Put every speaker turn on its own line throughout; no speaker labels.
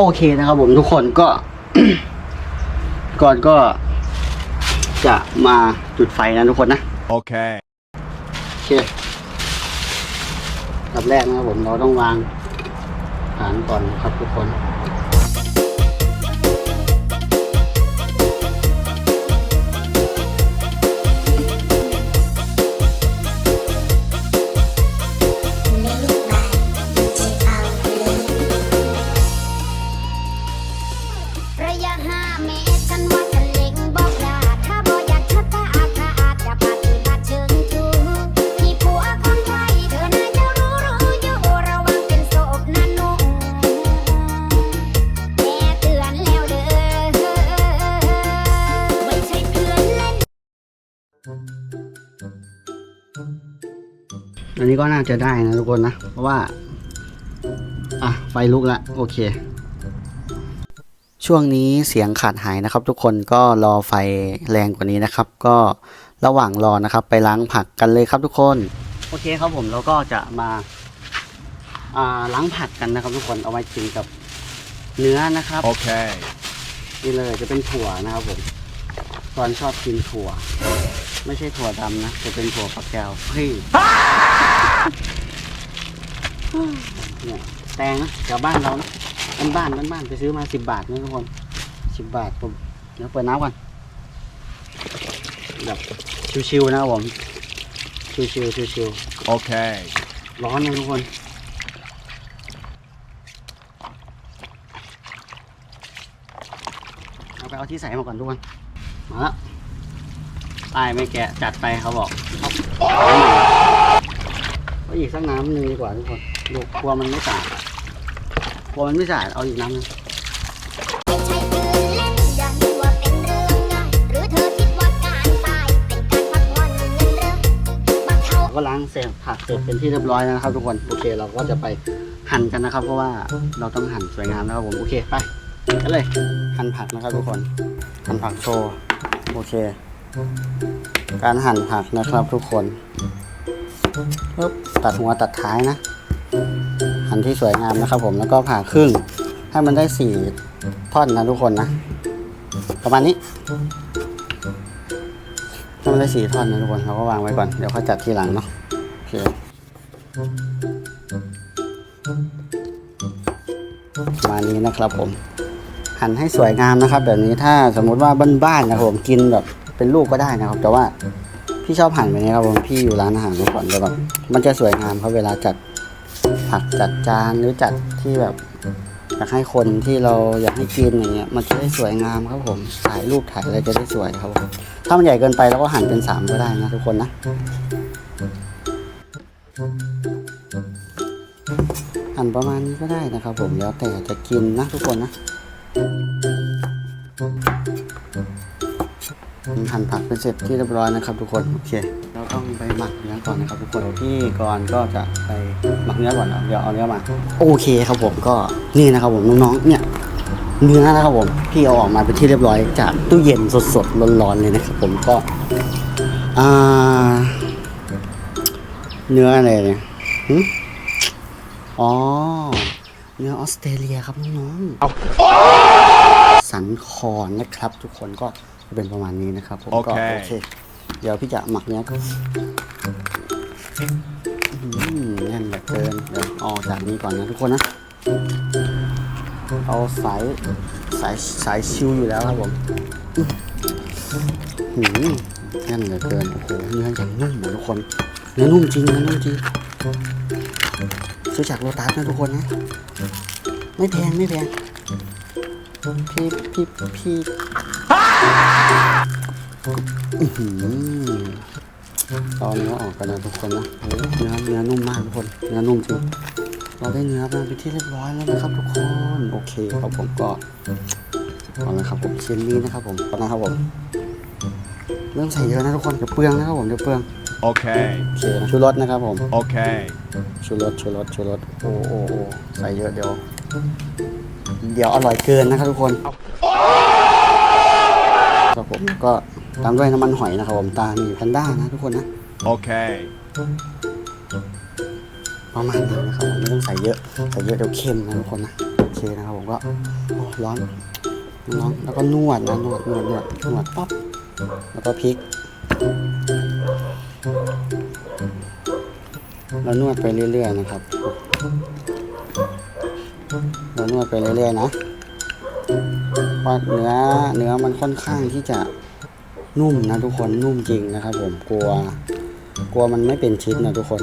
โอเคนะครับผมทุกคนก็ ก่อนก็จะมาจุดไฟนะทุกคนนะ
Okay.
โอเคอันดับแรกนะครับผมเราต้องวางฐานก่อนนะครับทุกคน
ก็น่าจะได้
นะทุกคนนะ เพราะว่า อะ ไฟลุกละโอเค ช่วงนี้เสียงขาดหายนะครับ ทุกคนก็รอไฟแรงกว่านี้นะครับ ก็ระหว่างรอนะครับ ไปล้างผักกันเลยครับทุกคน โอเคครับผมเราก็จะมาอ่าล้างผักกันนะครับ ทุกคนเอาไว้กินกับเนื้อนะครับ
Okay.
นี่เลยจะเป็นถั่วนะครับผมตอนชอบกินถั่ว ไม่ใช่ถั่วดำนะจะเป็นถั่วฝักแก้วเฮ้ย เนี่ยแตงนะแถวบ้านเรานะบ้านบ้านบ้านบ้านไปซื้อมาสิบบาทนะทุกคนสิบบาทผมเดี๋ยวเปิดน้ำก่อนแบบชิวๆนะครับผมชิวๆชิว
Okay.
ๆร้อนนะทุกคน เอาไปเอาที่ใส่มาก่อนทุกคน มาแล้วตายไม่แกะจัดไปเขาบอกเอา เอาอีกสักน้ำหนึ่งดีกว่าทุกคนดูกลัวมันไม่สะอาดกลัวมันไม่สะอาดเอาอีกน้ำหนึ่ง
ง่ายหรือเธอคิดว่าการตายเป็นการพักผ่อนเงินเรื่องบักเทา
เราก็ล้างเสร็จผักเสร็จเป็นที่เรียบร้อยแล้วนะครับ ทุกคนโอเคเราก็จะไปหั่นกันนะครับ เพราะว่าเราต้องหั่นสวยงามนะครับผมโอเคไปกันเลยหั่นผักนะครับทุกคนหั่นผักโชว์โอเค การหั่นผักนะครับทุกคน ปึ๊บตัดหัวตัดท้ายนะหั่นที่สวยงามนะครับผมแล้วก็ผ่าครึ่งให้มันได้สี่ท่อนนะทุกคนนะ ประมาณนี้ให้มันได้สี่ท่อนนะทุกคนเราก็วางไว้ก่อนเดี๋ยวค่อยจัดทีหลังเนาะโอเคประมาณนี้นะครับผมหั่นให้สวยงามนะครับ แบบนี้ถ้าสมมุติว่าบ้านๆนะครับผมกินแบบเป็นลูกก็ได้นะครับ แต่ว่า พี่ชอบหั่นแบบนี้ครับผมพี่อยู่ร้านอาหารมาก่อนแต่แบบมันจะสวยงามครับเวลาจัดผักจัดจานหรือจัดที่แบบอยากให้คนที่เราอยากให้กินอย่างเงี้ยมันจะได้สวยงามครับผมถ่ายรูปถ่ายอะไรจะได้สวยครับผมถ้ามันใหญ่เกินไปเราก็หั่นเป็นสามก็ได้นะทุกคนนะหั่นประมาณนี้ก็ได้นะครับผมแล้วแต่จะกินนะทุกคนนะ หั่นผักเป็นเสร็จที่เรียบร้อยนะครับทุกคนโอเคเราต้องไปหมักเนื้อก่อนนะครับทุกคนพี่ก่อนก็จะไปหมักเนื้อก่อนเอาเดี๋ยวเอาเนื้อมาโอเคครับผมก็นี่นะครับผมน้องๆเนี่ยเนื้อนะครับผมพี่เอาออกมาเป็นที่เรียบร้อยจากตู้เย็นสดๆร้อนๆเลยนะครับผมก็อ่าเนื้ออะไรเนี่ยหึอ๋อ เนื้อออสเตรเลียครับน้องๆสันคอนะครับทุกคนก็ จะเป็นประมาณนี้นะครับผมก็
โอเค
โอเคเดี๋ยวพี่จะหมักเนี้ยก็อืมแน่นเหลือเกินเดี๋ยวเอาออกจากนี้ก่อนนะทุกคนนะ เอาสายสายสายชิวอยู่แล้วครับผมอืมแน่นเหลือเกินโอ้โหเนื้ออย่างนุ่มเหมือนทุกคนเนื้อนุ่มจริงเนื้อนุ่มจริงซื้อจากโลตัสนะทุกคนนะ ไม่แพงไม่แพงพี่พี่พี่ อื้อหือเอาเนื้อออกกันนะทุกคนนะโอ้โหเนื้อเนื้อนุ่มมากทุกคน เนื้อนุ่มจริง เราได้เนื้อมาเป็นที่เรียบร้อยแล้วนะครับทุกคน โอเคครับผมก็เอาละครับผมชิ้นนี้นะครับผมเอานะครับผมเริ่มใส่เยอะนะทุกคนเดี๋ยวเปลืองนะครับผมเดี๋ยวเปลือง
Okay.
โอเคชูรสนะครับผม
Okay.
ชูรสชูรสชูรสโอ้โอ้โอ้ใส่เยอะเดี๋ยว เดี๋ยวอร่อยเกินนะครับทุกคน ครับผมก็ตามด้วยน้ำมันหอยนะครับผมตาหมีแพนด้านะทุกคนนะ
Okay.
ประมาณนี้นะครับผมไม่ต้องใส่เยอะใส่เยอะเดี๋ยวเค็มนะทุกคนนะโอเคเคนะครับผมก็โอ้ร้อนร้อนแล้วก็นวดนะนวดนวดนวดนวดปั๊บแล้วก็พลิกแล้วนวดไปเรื่อยๆนะครับเรานวดไปเรื่อยๆนะ ว่าเนื้อเนื้อมันค่อนข้างที่จะนุ่มนะทุกคนนุ่มจริงนะครับ ผมกลัว กลัวมันไม่เป็นชิ้นนะทุกคน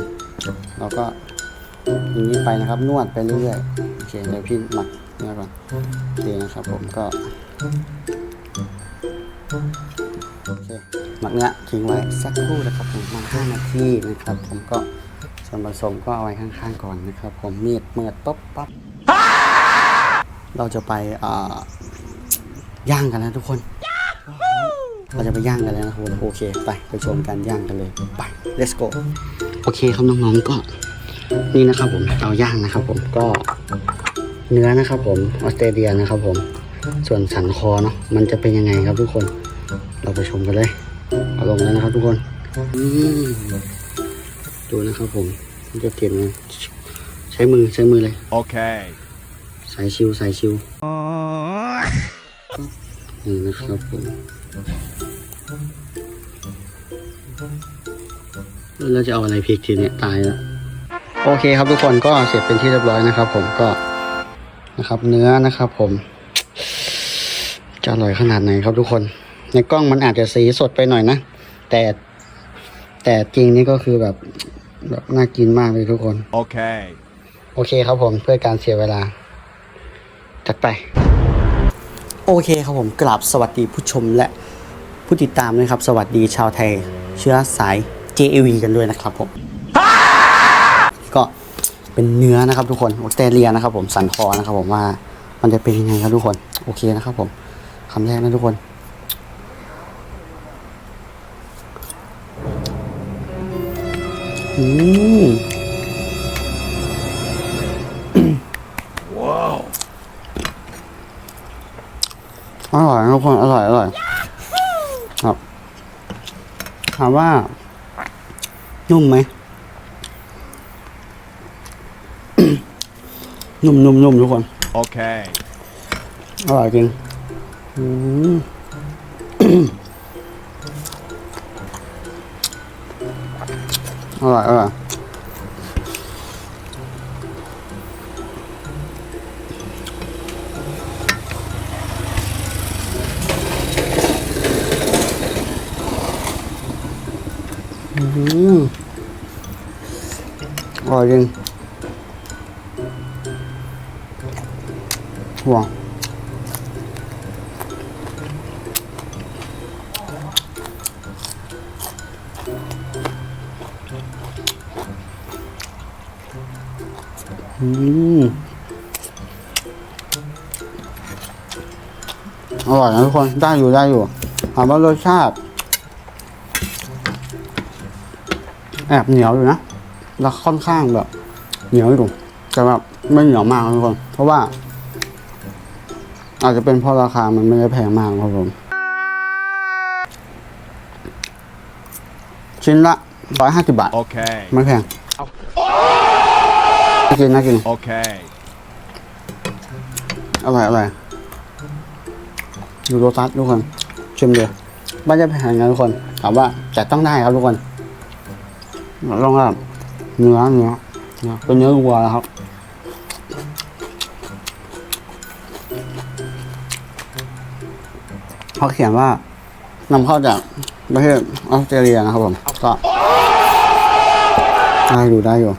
เราก็อย่างนี้ไปนะครับ นวดไปเรื่อยๆโอเคเดี๋ยวพี่หมักเนื้อก่อนโอเคนะครับ ผมก็โอเคหมักเนื้อทิ้งไว้สักครู่นะครับ ผมประมาณ5นาทีนะครับ ผมก็ส่วนผสมก็เอาไว้ข้างๆก่อนนะครับ ผมมีดเมือดปุ๊บปั๊บเราจะไปอ่า ย่างกันนะทุกคนเราจะไปย่างกันแล้วนะครับผมโอเค ไปไปชมการย่างกันเลยไป let's go โอเคครับน้องๆก็นี่นะครับผมเตาย่างนะครับ ผมก็เนื้อนะครับ ผมออสเตรเลียนะครับ ผมส่วนสันคอเนาะมันจะเป็นยังไงครับทุกคนเราไปชมกันเลย เอาลงแล้วนะครับ ทุกคนอืมดูนะครับ ผมมันจะเก็บเลยใช้มือใช้มือเลย
Okay.
สายชิวสายชิว นี่นะครับผมเราจะเอาอะไรพริกทีเนี่ยตายแล้วโอเคครับทุกคนก็เสร็จเป็นที่เรียบร้อยนะครับ ผมก็นะครับ เนื้อนะครับ ผม จะอร่อยขนาดไหนครับทุกคน ในกล้องมันอาจจะสีสดไปหน่อยนะแต่แต่จริงนี่ก็คือแบบแบบน่ากินมากเลยทุกคน
Okay.
โอเคครับผมเพื่อการเสียเวลา จัดไป โอเคครับผมกราบสวัสดีผู้ชมและผู้ติดตามนะครับ สวัสดีชาวไทยเชื้อสาย JAV กันด้วยนะครับผม ก็เป็นเนื้อนะครับทุกคนออสเตรเลียนะครับผมสันคอนะครับผมว่ามันจะเป็นยังไงครับทุกคนโอเคนะครับผมคำแรกนะทุกคน อืม ว่า นุ่มไหมนุ่มนุ่มนุ่มทุกคน
Okay.
อร่อยจริงอืมอร่อยอร่อย อืมอร่อยจริงว้าวอืมอร่อยนะทุกคน ได้อยู่ได้อยู่ถามว่ารสชาติ อบเหนียวอยู่นะแล้วค่อนข้างแบบ เหนียวอยู่แต่แบบไม่เหนียวมากนะทุกคนเพราะว่า อาจจะเป็นเพราะราคามันไม่ได้แพงมากครับผมชิ้นละร้อยห้าสิบบาท
Okay.
ไม่แพงน่ากินน่ากิน
Okay.
อร่อยอร่อยดูโรตัสทุกคนชิมเลยบ้านจะแพงนะทุกคนถามว่าแต่ต้องได้ครับทุกคน ลองแบบเนื้อเนื้อเนื้อเป็นเนื้อวัวนะครับเขาเขียนว่านำเข้าจากประเทศออสเตรเลียนะครับผม ก็ได้อยู่ได้อยู่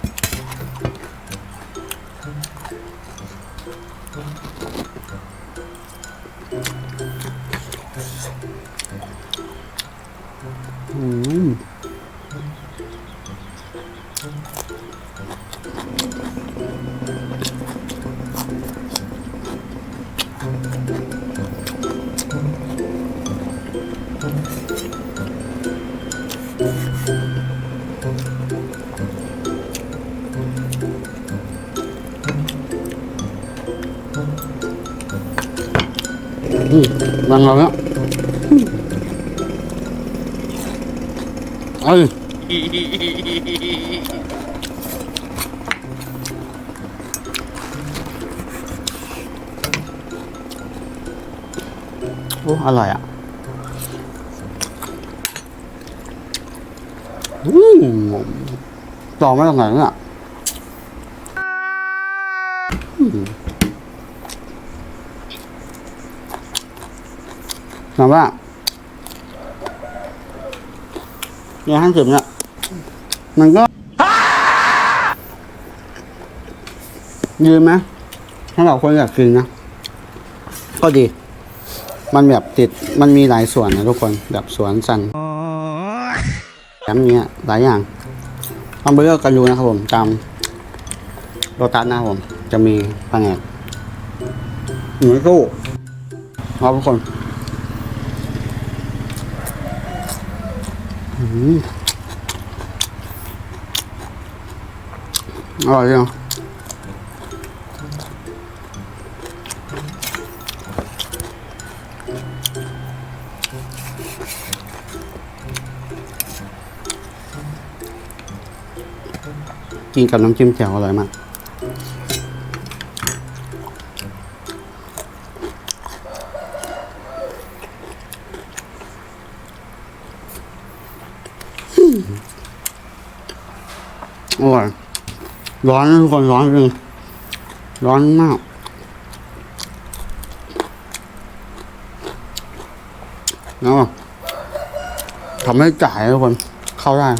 วางเอาแล้วเอ้ยโอ้อร่อยอะอืมต่อไม่ต้องไหนเนี่ย ถามว่าเนี่ยห้างสิบเนี่ยมันก็ยืนไหมถ้าเราคนอยากกินนะ ก็ดี มันแบบติดมันมีหลายส่วนนะทุกคนแบบสวนสันแถมเนี้ยหลายอย่างลองไปเลือกกันดูนะครับผมตามโรตัสนะครับผม จะมีแผนกหนูตู้ครับทุกคน อร่อยจังกินกับน้ำจิ้มแจ่วอร่อยมาก อร่อยร้อนนะทุกคนร้อนจริงร้อนมากแล้วทำให้จ่ายทุกคนเข้าได้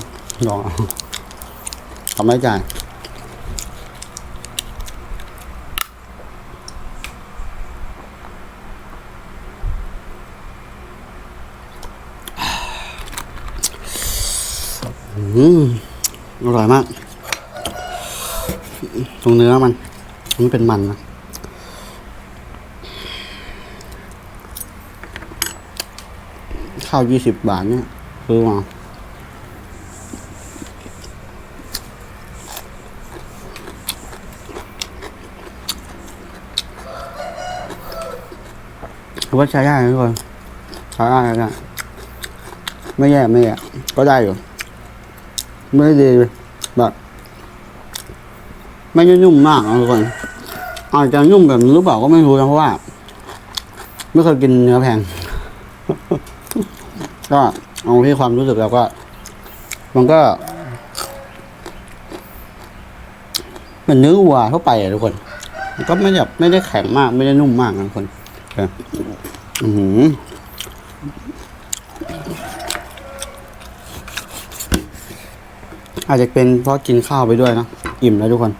ลองเอาทำไม่จ่ายอืมอร่อยมาก ตรงเนื้อมันมันเป็นมันนะข้าวยี่สิบบาทเนี่ยซื้อมาถือว่าใช้ได้ทุกคนใช้ได้นะไม่แย่ไม่แย่ก็ได้อยู่ ไม่ได้ดีแบบ ไม่ได้นุ่มมากนะทุกคนอาจจะนุ่มแบบนี้หรือเปล่าก็ไม่รู้นะเพราะว่า ไม่เคยกินเนื้อแพง ก็เอาที่ความรู้สึกแล้วก็ มันก็เหมือนเนื้อวัวทั่วไปอะทุกคนมันก็ไม่แบบไม่ได้แข็งมาก ไม่ได้นุ่มมากนะทุกคนอือหืออาจจะเป็นเพราะกินข้าวไปด้วยนะอิ่มแล้วทุกคน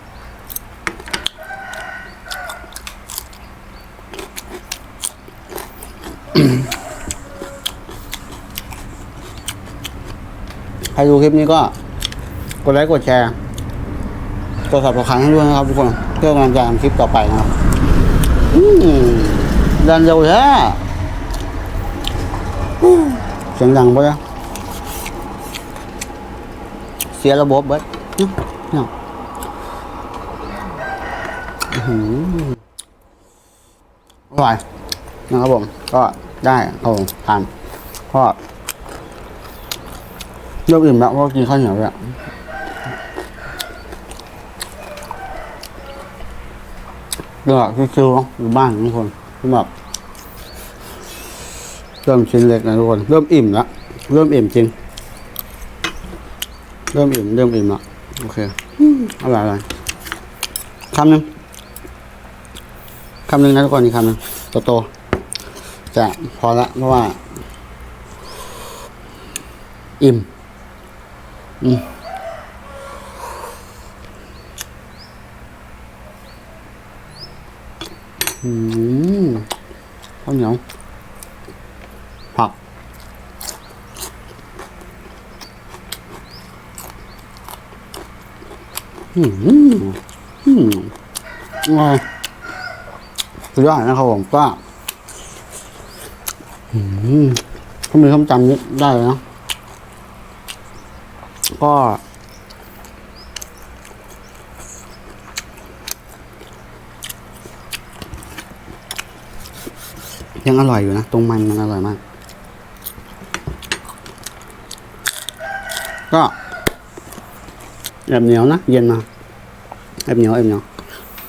ดูคลิปนี้ก็กดไลค์กดแชร์กดสับสไครต์ให้ด้วยนะครับทุกคนเพื่อกำลังใจทำคลิปต่อไปนะครับดันเร็วแท้เสียงดังปะเนี่ยเสียระบบเบิดเนี่ยอร่อยนะครับผมก็ได้ครับผมทานก็ เริ่มอิ่มแล้วเพราะกินข้าวเหนียวแล้วเรื่องชิวๆอยู่บ้านทุกคนคือแบบเริ่มชิ้นเล็กนะทุกคนเริ่มอิ่มแล้วเริ่มอิ่มจริง เริ่มอิ่มเริ่มอิ่มล้วโอเคอร่อยอร่อยคำหนึ่งคำหนึ่งนะทุกคนอีกคำหนึ่งโตๆจะพอละเพราะว่า อิ่ม อืมอืมข้าวเหนียวผักอืมอืมอร่อยสุดยอดนะครับผมก็อืมเขามีคำจำนี้ได้เลยนะ ก็ยังอร่อยอยู่นะ ตรงมันมันอร่อยมาก ก็แอบเหนียวนะ เย็นมาแอบเหนียวแอบเหนียว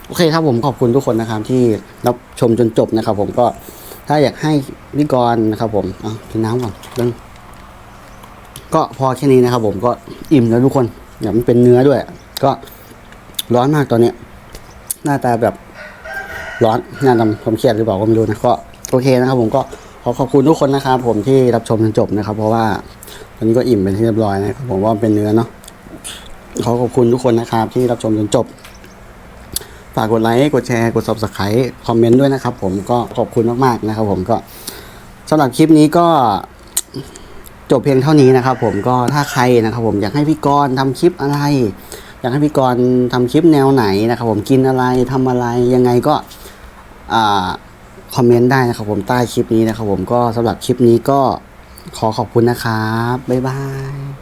โอเคครับผมขอบคุณทุกคนนะครับ ที่รับชมจนจบนะครับผมก็ถ้าอยากให้พี่กรณ์นะครับผมเอากินน้ำก่อนเรื่อง ก็พอแค่นี้นะครับ ผมก็อิ่มแล้วทุกคนอย่ามันเป็นเนื้อด้วย ก็ร้อนมากตอนเนี้หน้าตาแบบร้อนหน้าดำความเครียดหรือเปล่าก็ไม่รู้นะก็โอเคนะครับ ผมก็ขอขอบคุณทุกคนนะครับ ผมที่รับชมจนจบนะครับ เพราะว่าตอนนี้ก็อิ่มเป็นที่เรียบร้อยนะครับผมว่าเป็นเนื้อเนาะขอขอบคุณทุกคนนะครับ ที่รับชมจนจบฝากกดไลค์กดแชร์กด subscribe คอมเมนต์ด้วยนะครับ ผมก็ขอบคุณมากๆนะครับ ผมก็สำหรับคลิปนี้ก็ จบเพียงเท่านี้นะครับผมก็ถ้าใครนะครับผมอยากให้พี่กรณ์ทำคลิปอะไร อยากให้พี่กรณ์ทำคลิปแนวไหนนะครับ ผมกินอะไรทำอะไรยังไงก็คอมเมนต์ได้นะครับผมใต้คลิปนี้นะครับผมก็สำหรับคลิปนี้ก็ขอขอบคุณนะครับ บ๊ายบาย